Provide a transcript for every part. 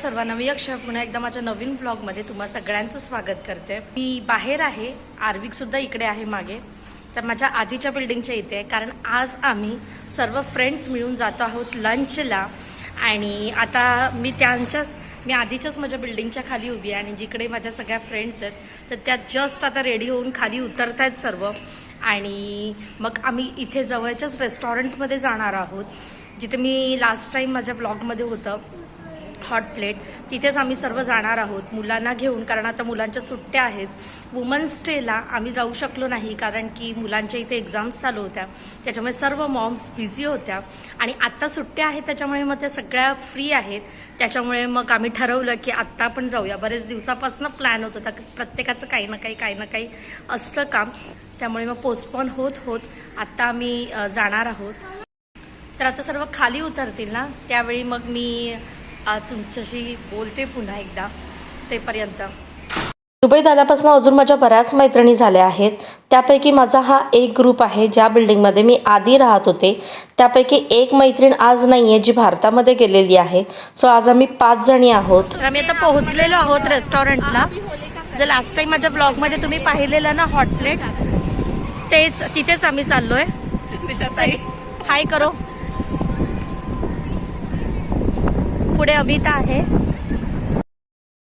सर्वांना मी अक्षय पुन्हा एकदा माझ्या नवीन ब्लॉगमध्ये तुम्हा सगळ्यांचं स्वागत करते. मी बाहेर आहे आर्विक सुद्धा इकडे आहे मागे. तर माझ्या आधीच्या बिल्डिंगच्या इथे आहे कारण आज आम्ही सर्व फ्रेंड्स मिळून जातो आहोत लंचला आणि आता मी त्यांच्याच मी आधीच्याच माझ्या बिल्डिंगच्या खाली उभी आहे आणि जिकडे माझ्या सगळ्या फ्रेंड्स आहेत तर त्या जस्ट आता रेडी होऊन खाली उतरत आहेत सर्व. आणि मग आम्ही इथे जवळच्याच रेस्टॉरंटमध्ये जाणार आहोत जिथे मी लास्ट टाईम माझ्या ब्लॉगमध्ये होतं. Hot plate. तिथेच आम्ही सर्व जाणार आहोत. मुलांना घेऊन कारण आता मुलांच्या सुट्ट्या आहेत. वुमन्स डेला आम्ही जाऊ शकलो नाही कारण की मुलांच्या इथे एक्झाम्स चालू होत्या. त्याच्यामुळे सर्व मॉम्स बिझी होत्या. आणि आत्ता सुट्ट्या आहेत त्याच्यामुळे मग त्या सगळ्या फ्री आहेत. त्याच्यामुळे मग आम्ही ठरवलं की आत्ता आपण जाऊया. बरेच दिवसापासून प्लॅन होत होता. प्रत्येकाचं काही ना काही काही ना काही असतं काम. त्यामुळे मग पोस्टपॉन होत होत आत्ता आम्ही जाणार आहोत. तर आता सर्व खाली उतरतील ना? त्यावेळी मग मी अ, तुमच्याशी बोलते पुन्हा एकदा. तेपर्यंत. दुबईत आल्यापासून अजून माझ्या बऱ्याच मैत्रिणी झाल्या आहेत. त्यापैकी माझा हा एक ग्रुप आहे ज्या बिल्डिंगमध्ये मी आधी राहत होते. त्यापैकी एक मैत्रीण आज नाही आहे जी भारतामध्ये गेलेली आहे. सो आज आम्ही पाच जणी आहोत. तर आम्ही आता पोहोचलेलो आहोत रेस्टॉरंटला जर लास्ट टाइम माझ्या ब्लॉगमध्ये तुम्ही पाहिलेलं ना हॉट प्लेट तेच तिथेच आम्ही चाललोय. हाय करो. पुढे अमिता आहे.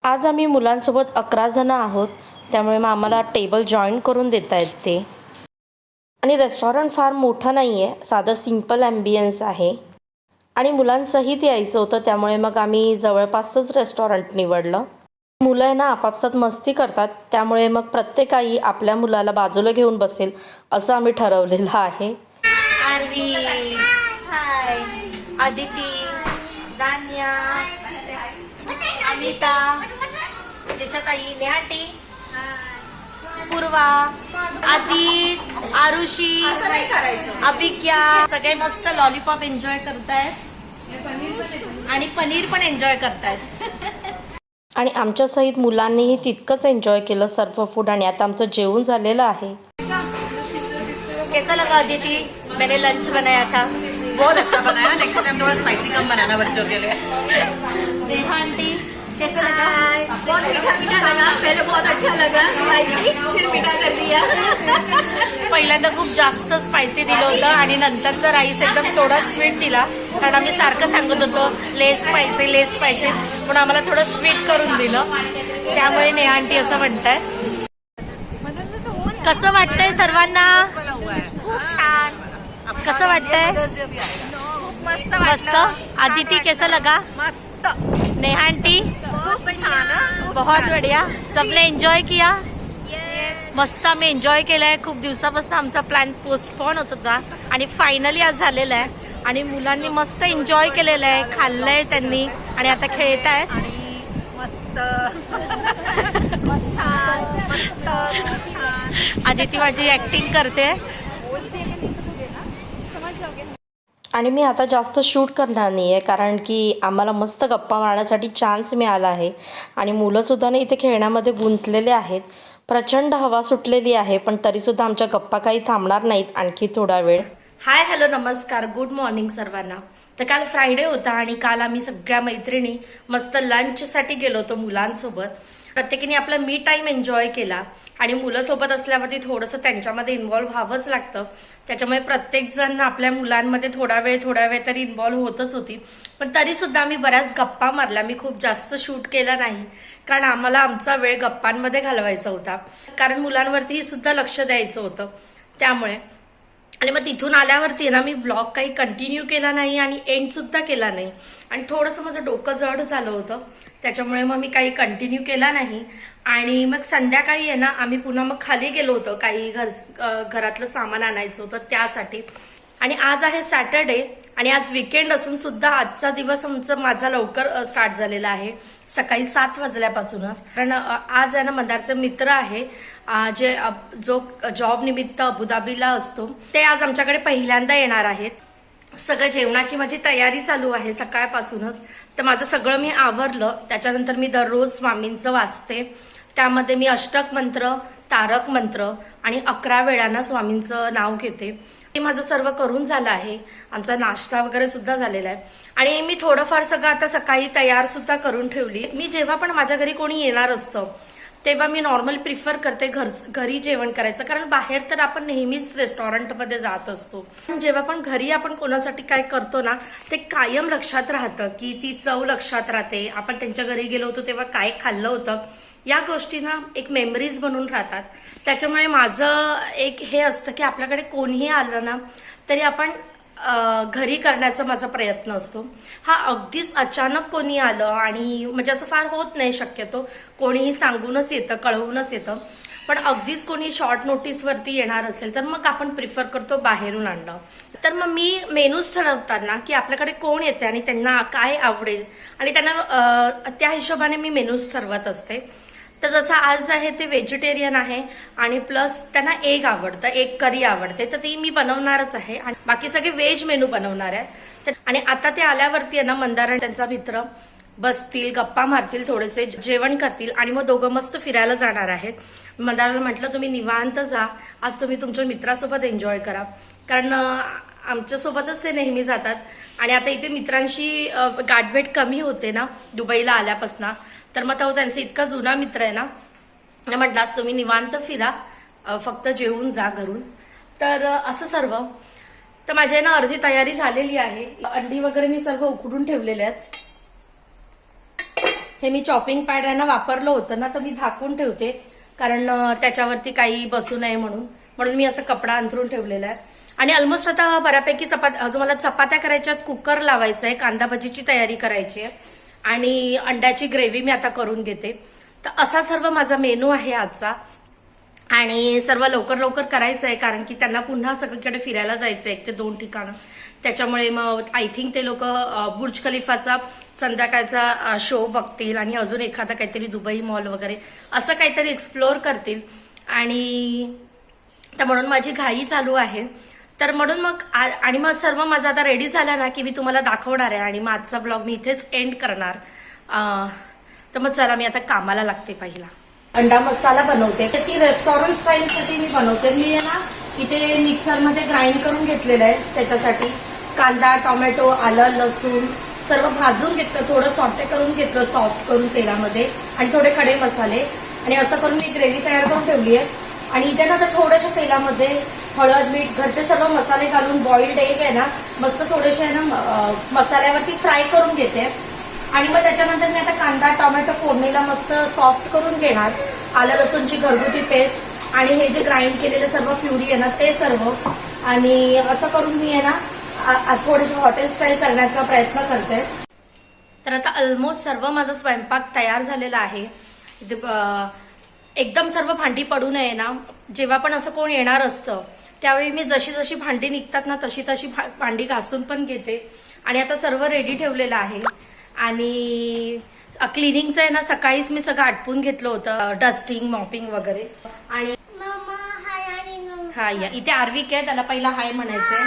आज आम्ही मुलांसोबत अकरा जण आहोत. त्यामुळे मग आम्हाला टेबल जॉईन करून देत आहेत ते आणि रेस्टॉरंट फार मोठं नाही आहे साधं सिंपल ॲम्बियन्स आहे. आणि मुलांसहित यायचं होतं. त्यामुळे मग आम्ही जवळपासच रेस्टॉरंट निवडलं. मुलं आहे ना आपापसात मस्ती करतात. त्यामुळे मग प्रत्येक आई आपल्या मुलाला बाजूला घेऊन बसेल असं आम्ही ठरवलेलं आहे. आरवी. हाय आदिती दान्या अमिता दिशाताई नेहाटी पूर्वा आदित आरुषी अभिज्ञा सगळे मस्त लॉलीपॉप एन्जॉय करतायत. आणि पनीर पण एन्जॉय करतायत. आणि आमच्यासहित मुलांनीही तितकंच एन्जॉय केलं सर्व फूड आणि आता आमचं जेवण झालेलं आहे. कैसा लगा अदिति मैंने लंच बनाया था. बहुत अच्छा बनाया नेक्स्ट टाइम थोड़ा स्पाइसी कम बनाना बच्चों के लिए. नेहा आंटी कैसा लगा? बहुत मीठा मीठा लगा. पहले बहुत अच्छा लगा. स्पाइसी फिर मीठा कर दिया. पहिल्यांदा खूप जास्त स्पायसी दिलं होतं आणि नंतरचा राईस एकदम थोडा स्वीट दिला. कारण आम्ही सारखं सांगत होतो लेस स्पायसी लेस स्पायसी पण आम्हाला थोडं स्वीट करून दिलं. त्यामुळे नेहा आंटी असं म्हणताय कसं वाटतंय सर्वांना? है छान. कसं वाटतंय? आएगा मस्त मस्त? आदिती कैसा लगा? मस्त. नेहा आंटी खूप छान? खूप बहुत. बढ़िया. सबने एन्जॉय किया? मस्त आम्ही एन्जॉय केलाय. खूप दिवसापासून आमचा प्लॅन पोस्टपोन होत होता. आणि फायनली आज झालेला आहे. आणि मुलांनी मस्त एन्जॉय केलेलं आहे खाल्लंय त्यांनी. आणि आता खेळत आहेत आणि मस्त. खूप छान मस्त खूप छान. आदिती माझी ऍक्टिंग करते. आणि मी आता जास्त शूट करणार नाही आहे कारण की आम्हाला मस्त गप्पा मारण्यासाठी चान्स मिळाला आहे. आणि मुलंसुद्धा ना इथे खेळण्यामध्ये गुंतलेले आहेत. प्रचंड हवा सुटलेली आहे पण तरीसुद्धा आमच्या गप्पा काही थांबणार नाहीत आणखी थोडा वेळ. हाय हॅलो नमस्कार. गुड मॉर्निंग सर्वांना. तर काल फ्रायडे होता आणि काल आम्ही सगळ्या मैत्रिणी मस्त लंचसाठी गेलो होतो मुलांसोबत. प्रत्येकीने आपला मी टाईम एन्जॉय केला आणि मुलं सोबत असल्यावरती थोडंसं त्यांच्यामध्ये इन्व्हॉल्व्ह व्हावंच लागतं. त्याच्यामुळे प्रत्येक जण आपल्या मुलांमध्ये थोडा वेळ थोडा वेळ तरी इन्व्हॉल्व्ह होतच होती. पण तरीसुद्धा आम्ही बऱ्याच गप्पा मारल्या. मी खूप जास्त शूट केला नाही. कारण आम्हाला आमचा वेळ गप्पांमध्ये घालवायचा होता. कारण मुलांवरतीही सुद्धा लक्ष द्यायचं होतं. त्यामुळे आणि मग तिथून आल्यावरती ना मी ब्लॉग काही कंटिन्यू केला नाही आणि एंड सुद्धा केला नाही. आणि थोडंसं माझं डोकं जड झालं होतं. त्याच्यामुळे मग मी काही कंटिन्यू केला नाही. आणि मग संध्याकाळी आहे ना आम्ही पुन्हा मग खाली गेलो होतो. काही घर घरातलं सामान आणायचं होतं त्यासाठी. आणि आज आहे सॅटर्डे आणि आज विकेंड असून सुद्धा आजचा दिवस आमचं माझा लवकर स्टार्ट झालेला आहे. सकाळी सात वाजल्यापासूनच. कारण आज आहे ना मंदारचे मित्र आहे जे जो जॉब निमित्त अबुधाबीला असतो. ते आज आमच्याकडे पहिल्यांदा येणार आहेत. सगळं जेवणाची माझी तयारी चालू आहे सकाळपासूनच. तर माझं सगळं मी आवरलं. त्याच्यानंतर मी दररोज स्वामींचं वाचते. त्यामध्ये मी अष्टक मंत्र तारक मंत्र आणि अकरा वेळांना स्वामींचं नाव घेते. ते माझं सर्व करून झालं आहे. आमचा नाश्ता वगैरे सुद्धा झालेला आहे. आणि मी थोडंफार सगळं आता सकाळी तयार सुद्धा करून ठेवली. मी जेव्हा पण माझ्या घरी कोणी येणार असतं तेव्हा मी नॉर्मल प्रिफर करते घर घरी जेवण करायचं. कारण बाहेर तर आपण नेहमीच रेस्टॉरंटमध्ये जात असतो. पण जेव्हा पण घरी आपण कोणासाठी काय करतो ना ते कायम लक्षात राहतं की ती चव लक्षात राहते. आपण त्यांच्या घरी गेलो होतो तेव्हा काय खाल्लं होतं? या गोष्टी ना एक मेमरीज बनून राहतात. त्याच्यामुळे माझं एक हे असतं की आपल्याकडे कोणीही आलं ना तरी आपण घरी करण्याचा माझा प्रयत्न असतो. हा अगदीच अचानक कोणी आलं आणि म्हणजे असं फार होत नाही शक्यतो. कोणीही सांगूनच येतं कळवूनच येतं. पण अगदीच कोणी शॉर्ट नोटीसवरती येणार असेल तर मग आपण प्रिफर करतो बाहेरून आणणं. तर मग मी मेनूज ठरवताना की आपल्याकडे कोण येते आणि त्यांना काय आवडेल आणि त्यांना त्या हिशोबाने मी मेनूज ठरवत असते. तर जसं आज आहे ते व्हेजिटेरियन आहे आणि प्लस त्यांना एग आवडतं एग करी आवडते. तर ती मी बनवणारच आहे आणि बाकी सगळे व्हेज मेनू बनवणार आहे. तर आणि आता ते आल्यावरती आहे ना मंदारण त्यांचा मित्र बसतील गप्पा मारतील थोडेसे जेवण करतील आणि मग दोघं मस्त फिरायला जाणार आहेत. मंदाराला म्हटलं तुम्ही निवांत जा. आज तुम्ही तुमच्या मित्रासोबत एन्जॉय करा. कारण आमच्यासोबतच ते नेहमी जातात. आणि आता इथे मित्रांशी गाठभेट कमी होते ना दुबईला आल्यापासून. तर मग तो त्यांचा इतका जुना मित्र आहे ना आणि म्हटलं तुम्ही निवांत फिरा फक्त जेवून जा घरून. तर असं सर्व. तर माझ्या ना अर्धी तयारी झालेली आहे. अंडी वगैरे मी सर्व उकडून ठेवलेले आहेत. हे मी चॉपिंग पॅड आहे ना वापरलं होतं ना तर मी झाकून ठेवते. कारण त्याच्यावरती काही बसू नये म्हणून. म्हणून मी असं कपडा अंथरून ठेवलेला आहे. आणि ऑलमोस्ट आता बऱ्यापैकी चपात जो मला चपात्या करायच्या कुकर लावायचं आहे कांदा भजीची तयारी करायची आहे. आणि अंड्याची ग्रेव्ही मी आता करून घेते. तर असा सर्व माझा मेनू आहे आजचा. आणि सर्व लवकर लवकर करायचं आहे कारण की त्यांना पुन्हा सगळीकडे फिरायला जायचं आहे एक ते दोन ठिकाणं. त्याच्यामुळे मग आय थिंक ते लोक बुर्ज खलिफाचा संध्याकाळचा शो बघतील आणि अजून एखादा काहीतरी दुबई मॉल वगैरे असं काहीतरी एक्सप्लोअर करतील. आणि तर म्हणून माझी घाई चालू आहे. तर म्हणून मग आ- आणि मग सर्व माझं आता रेडी झालं ना की मी तुम्हाला दाखवणार आहे आणि मग आजचा ब्लॉग मी इथेच एंड करणार. तर मग चला मी आता कामाला लागते पहिला. अंडा मसाला बनवते. तर ती रेस्टॉरंट स्टाईलसाठी मी बनवते. मी आहे ना इथे मिक्सरमध्ये ग्राइंड करून घेतलेलं आहे. त्याच्यासाठी कांदा टोमॅटो आलं लसूण सर्व भाजून घेतलं. थोडं सॉफ्ट करून घेतलं. सॉफ्ट करून तेलामध्ये. आणि थोडे खडे मसाले. आणि असं करून मी ग्रेव्ही तयार करून ठेवली आहे. आणि इथे ना आता थोड्याशा तेलामध्ये हळद मीठ घरचे सर्व मसाले घालून बॉइल्ड एग आहे ना मस्त थोडेसे आहे ना मसाल्यावरती फ्राय करून घेते. आणि मग त्याच्यानंतर मी आता कांदा टोमॅटो फोडणीला मस्त सॉफ्ट करून घेणार. आलं लसूणची घरगुती पेस्ट आणि हे जे ग्राइंड केलेले सर्व प्युरी आहे ना ते सर्व. आणि असं करून मी आहे ना थोडेसे हॉटेल स्टाईल करण्याचा प्रयत्न करते. तर आता ऑलमोस्ट सर्व माझा स्वयंपाक तयार झालेला आहे. एकदम सर्व भांडी पडू नये ना जेव्हा पण असं कोण येणार असतं त्यावेळी मी जशी जशी भांडी निघतात ना तशी तशी भांडी घासून पण घेते. आणि आता सर्व रेडी ठेवलेलं आहे. आणि क्लिनिंगचं आहे ना सकाळीच मी सगळं आटपून घेतलं होतं डस्टिंग मॉपिंग वगैरे. आणि हा या. इथे आर्विक आहे त्याला पहिला हाय म्हणायचंय.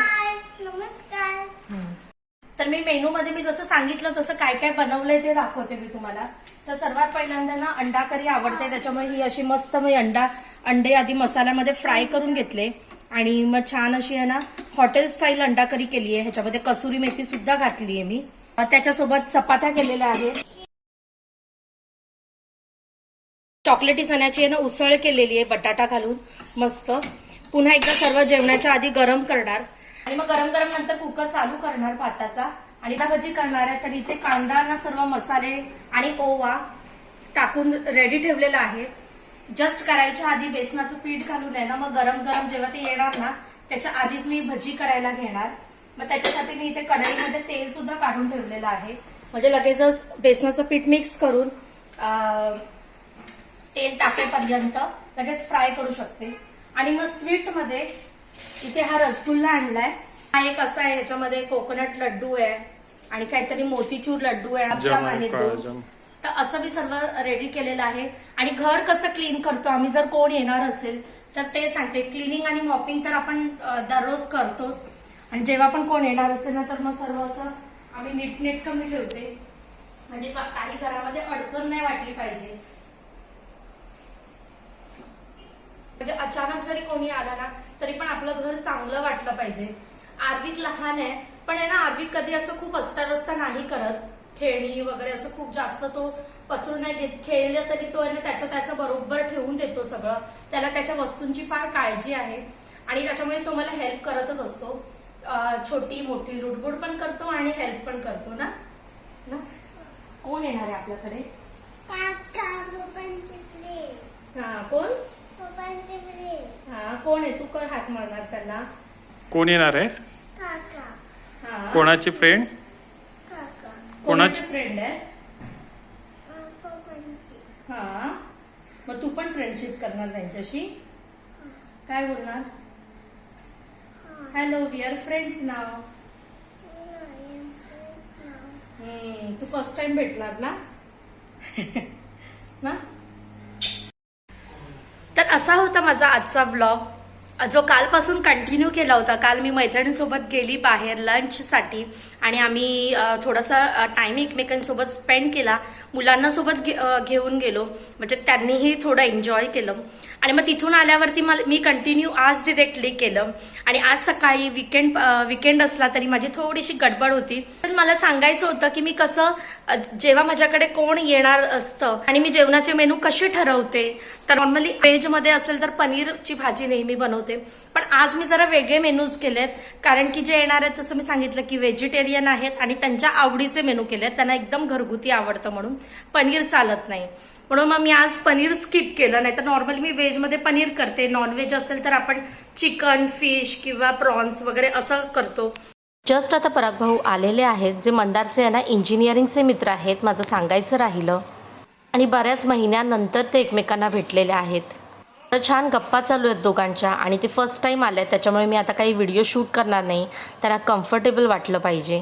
तर मी मेनू मध्ये मी जसं सांगितलं तसं काय काय बनवलंय ते दाखवते मी तुम्हाला. तर सर्वात पहिल्यांदा ना अंडा करी आवडते. त्याच्यामुळे ही अशी मस्त मी अंडा अंडे आधी मसाल्यामध्ये फ्राय करून घेतले. आणि मग छान अशी आहे ना हॉटेल स्टाईल अंडा करी केली आहे. ह्याच्यामध्ये कसुरी मेथी सुद्धा घातली आहे मी. त्याच्यासोबत चपात्या केलेल्या आहेत. चॉकलेटी चण्याची आहे ना उसळ केलेली आहे बटाटा घालून. मस्त. पुन्हा एकदा सर्व जेवणाच्या आधी गरम करणार. आणि मग गरम गरम नंतर कुकर चालू करणार भाताचा. आणि त्या भजी करणार आहे. तर इथे कांदा ना सर्व मसाले आणि ओवा टाकून रेडी ठेवलेला आहे. जस्ट करायच्या आधी बेसनाचं पीठ घालून आहे ना मग गरम गरम जेव्हा ते येणार ना त्याच्या आधीच मी भजी करायला घेणार. मग त्याच्यासाठी मी इथे कढईमध्ये तेल सुद्धा काढून ठेवलेलं आहे. म्हणजे लगेचच बेसनाचं पीठ मिक्स करून तेल टाकेपर्यंत लगेच फ्राय करू शकते. आणि मग स्वीटमध्ये इथे हा रसगुल्ला आणलाय. हा एक असा आहे ह्याच्यामध्ये कोकोनट लड्डू आहे आणि काहीतरी मोतीचूर लड्डू आहे आमच्या तर असं मी सर्व रेडी केलेलं आहे. आणि घर कसं क्लीन करतो आम्ही जर कोण येणार असेल तर ते सांगते. क्लिनिंग आणि मॉपिंग तर आपण दररोज करतोच. आणि जेव्हा पण कोण येणार असेल ना तर मग सर्व असं आम्ही नीटनेट कमी ठेवते. म्हणजे काही घरामध्ये अडचण नाही वाटली पाहिजे. म्हणजे अचानक जरी कोणी आला ना तरी पण आपलं घर चांगलं वाटलं पाहिजे. आर्विक लहान आहे पण आहे ना आर्विक कधी असं खूप अस्ताव्यस्त नाही करत. खेळणी वगैरे असं खूप जास्त तो पसरून नाही घेत खेळलं तरी तो आहे ना त्याचं त्याचं बरोबर ठेवून देतो सगळं. त्याला त्याच्या वस्तूंची फार काळजी आहे. आणि त्याच्यामुळे तो मला हेल्प करतच असतो. छोटी मोठी लुडबुड पण करतो आणि हेल्प पण करतो ना? ना? कोण येणार आहे आपल्याकडे? हा कोण? हा कोण आहे? तू कर हात मारणार त्यांना कोण येणार आहे? काका. हा. कोणाची फ्रेंड कोणाचे? फ्रेंड आहे? हा. मग तू पण फ्रेंडशिप करणार त्यांच्याशी? काय बोलणार? हॅलो वी आर फ्रेंड्स नाव तू फर्स्ट टाइम भेटणार ना? ना? तर असा होता माझा आजचा ब्लॉग जो कालपासून कंटिन्यू केला होता काल मी मैत्रिणीसोबत गेली बाहेर लंचसाठी आणि आम्ही थोडासा टाइम एकमेकांसोबत स्पेंड केला. मुलांना सोबत घे- घेऊन गेलो. म्हणजे त्यांनीही थोडं एन्जॉय केलं. आणि मग तिथून आल्यावरती मला मी कंटिन्यू आज डिरेक्टली केलं. आणि आज सकाळी विकेंड विकेंड असला तरी माझी थोडीशी गडबड होती. पण मला सांगायचं होतं की मी कसं जेव्हा माझ्याकडे कोण येणार असतं आणि मी जेवणाचे मेनू कसे ठरवते तर नॉर्मली व्हेजमध्ये असेल तर पनीरची भाजी नेहमी बनवते. पण आज मी जरा वेगळे मेनूज केलेत कारण की जे येणार आहेत तसं मी सांगितलं की व्हेजिटेरियन आहेत आणि त्यांच्या आवडीचे मेनू केलेत. त्यांना एकदम घरगुती आवडतं म्हणून पनीर चालत नाही. म्हणून मग मी आज पनीर स्किप केलं नाही तर नॉर्मली मी व्हेजमध्ये पनीर करते. नॉनव्हेज असेल तर आपण चिकन फिश किंवा प्रॉन्स वगैरे असं करतो. जस्ट आता पराग भाऊ आलेले आहेत जे मंदारचे आहे ना इंजिनिअरिंगचे मित्र आहेत माझं सांगायचं राहिलं. आणि बऱ्याच महिन्यानंतर ते एकमेकांना भेटलेले आहेत. तर छान गप्पा चालू आहेत दोघांच्या आणि ते फर्स्ट टाईम आले आहेत त्याच्यामुळे मी आता काही व्हिडिओ शूट करणार नाही. त्यांना कम्फर्टेबल वाटलं पाहिजे.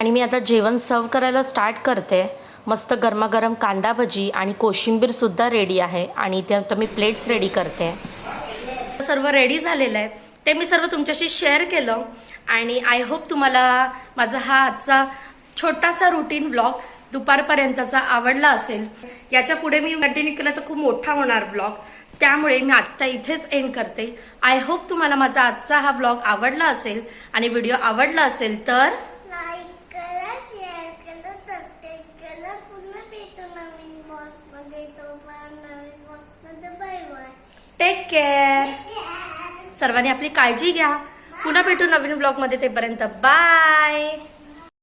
आणि मी आता जेवण सर्व करायला स्टार्ट करते. मस्त गरमागरम कांदा भजी आणि कोशिंबीरसुद्धा रेडी आहे आणि ते आता मी प्लेट्स रेडी करते. सर्व रेडी झालेलं आहे ते मी सर्व तुमच्याशी शेअर केलं. आणि आय होप तुम्हाला माझा हा आजचा छोटासा रुटीन ब्लॉग दुपारपर्यंतचा आवडला असेल. याच्यापुढे मी कंटिन्यू केलं तर खूप मोठा होणार ब्लॉग त्यामुळे मी आत्ता इथेच एंड करते. आय होप तुम्हाला माझा आजचा हा ब्लॉग आवडला असेल. आणि व्हिडिओ आवडला असेल तर टेक केअर सर्वांनी आपली काळजी घ्या. पुन्हा भेटू नवीन ब्लॉगमध्ये तेपर्यंत बाय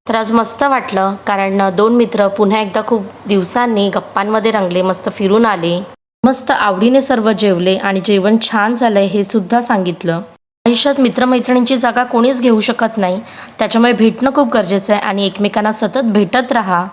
तर आज मस्त वाटलं कारण दोन मित्र पुन्हा एकदा खूप दिवसांनी गप्पांमध्ये रंगले मस्त फिरून आले. मस्त आवडीने सर्व जेवले आणि जेवण छान झालंय हे सुद्धा सांगितलं. आयुष्यात मित्रमैत्रिणींची जागा कोणीच घेऊ शकत नाही. त्याच्यामुळे भेटणं खूप गरजेचं आहे आणि एकमेकांना सतत भेटत राहा.